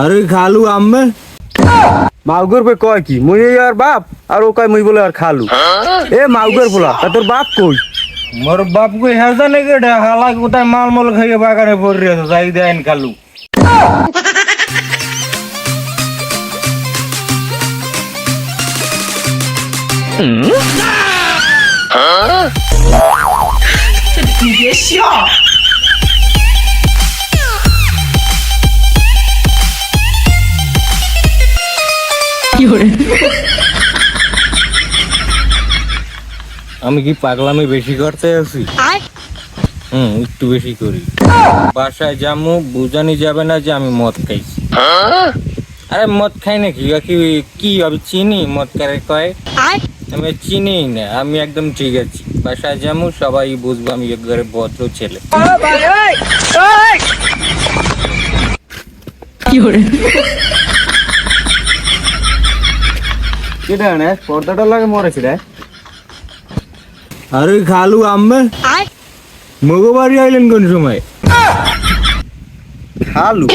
আরে খালু আম্মে। মাউগর পে কয় কি? মুই এই আর বাপ আর ও কয় মুই বলে আর খালু। এ মাউগর বলা তা তোর বাপ কই? মোর বাপ কই হেজা নাকি রে হালা কোথায় মাল মাল খাইয়ে বাগানে পড়ে আছে যাই দেন খালু। আমি কি পাগলামি বেশি করতে আছি? হুম একটু বেশি করি। বাসায় যামু বুঝানি যাবে না যে আমি মদ খাইছি। আরে মদ খাই নাকি কি? কি আমি চিনি? মদ কারে কয়? আমি চিনি না আমি একদম ঠিক আছি। বাসায় যামু সবাই বুঝব আমি একবারে ভদ্র ছেলে। কেটা না পর্দাটা লাগে মরেছে রে। আরে খালু আম্মে। মগো বাড়ি আইলেন কোন সময়? খালু?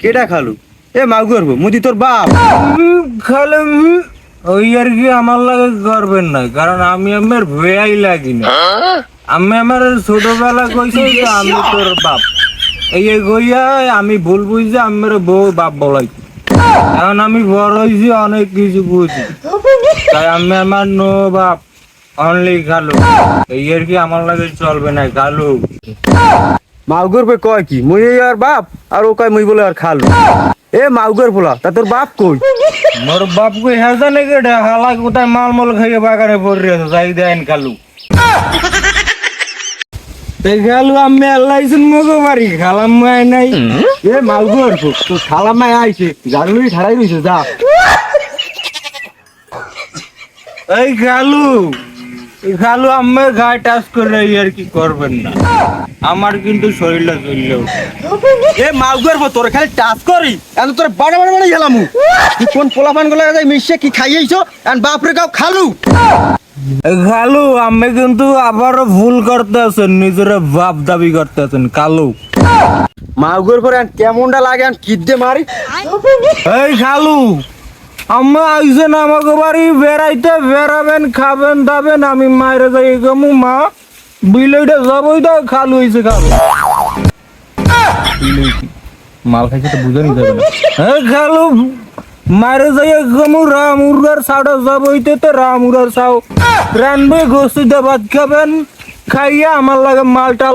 কেডা খালু? এ মাউ করব মুদি তোর বাপ। খালু ওই আর কি আমার লাগে করবেন না কারণ আমি আমার ভয়াই লাগি না আমি আমার ছোটবেলা কইছে যে আমি তোর বাপ। এই যে কইয়া আমি ভুল বুঝছি আমার বউ বাপ বলাই। এখন আমি বড় হয়েছি অনেক কিছু বুঝি। তাই আমি আমার নো বাপ অনলি খালু এই আর কি আমার লাগে চলবে না খালু মাউগর পে কয় কি? মুই আর বাপ আর ও কয় মুই বলে আর খালু। এ মাউগর পোলা তা তোর বাপ কই? মোর বাপ কই হেজা নাকি রে হালা কোথায় মাল মাল খাইয়ে বাগানে পড়ে আছে যাই দেন খালু। তে খালু আমি আল্লাইছেন মগো বাড়ি খালাম মাই নাই। এ মাউগর তো খালাম মাই আইছে জানুই ঠাড়াই রইছে যা। এই খালু এই খালু আমার গায়ে টাচ করে আর কি করবেন না। আমার কিন্তু শরীরটা চললে এ মাউগর তোর খালি টাচ করি। এখন তোর বাড়া বাড়া বাড়া গেলাম কোন পোলাপানগুলো মিশে কি খাইয়েছো এখন বাপরে কাউ খালু। খালু, আমি কিন্তু আবারও ভুল করতে আছেন, নিজের বাপ দাবি করতে আছেন কালু মাউগর পরে কেমনটা লাগে এখন কিদ্দে মারি। এই খালু আম্মা আইসেন আমাকে বাড়ি বেড়াইতে বেড়াবেন খাবেন দাবেন আমি মায়ের যাই গমু মা। বিলইটা যাবই তো খালু বিলই কি? মাল খাইছে তো বুঝানি যাবে না। এই খালু মারে যাই গমু রামুরার সাউটা যাবইতে তো রামুরার সাউ রানবে গোস্তিতে ভাত খাবেন খাইয়া আমার লাগে মালটাল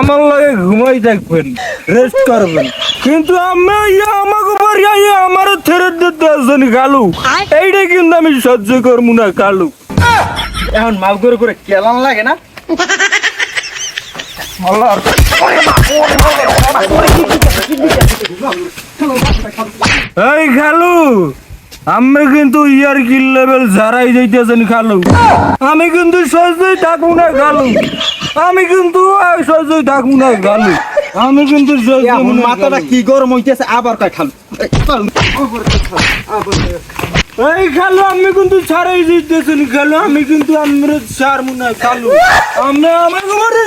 আমার লাগে ঘুমাই থাকবেন রেস্ট করবেন। কিন্তু আমি আইয়া আমার দিতে কালু এইটা কিন্তু আমি সহ্য করব না কালু এখন মাউগর করে কেলান লাগে না? এই খালু আমি কিন্তু ইয়ার কিল লেভেল ঝাড়াই যাইতেছেন খালু আমি কিন্তু সহ্যই থাকব না খালু আমি কিন্তু সহ্যই থাকব না খালু আমি কিন্তু মাথাটা কি গরম হইতেছে? আবার কয় খালু। এই, খালু। আমি কিন্তু ছাড়াই দিতেছেন খালু। আমি কিন্তু আমরা ছাড়বো না খালু। আমি আমাকে মরে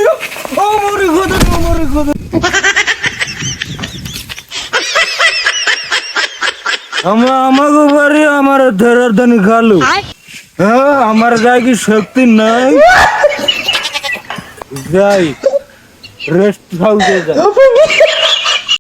ও মরে খোদা ও মরে খোদা আমরা আমাকে বাড়ি আমার ধরার দেন খালু। হ্যাঁ আমার গায়ে কি শক্তি নাই? যাই। রেস্ট হাউসে যাই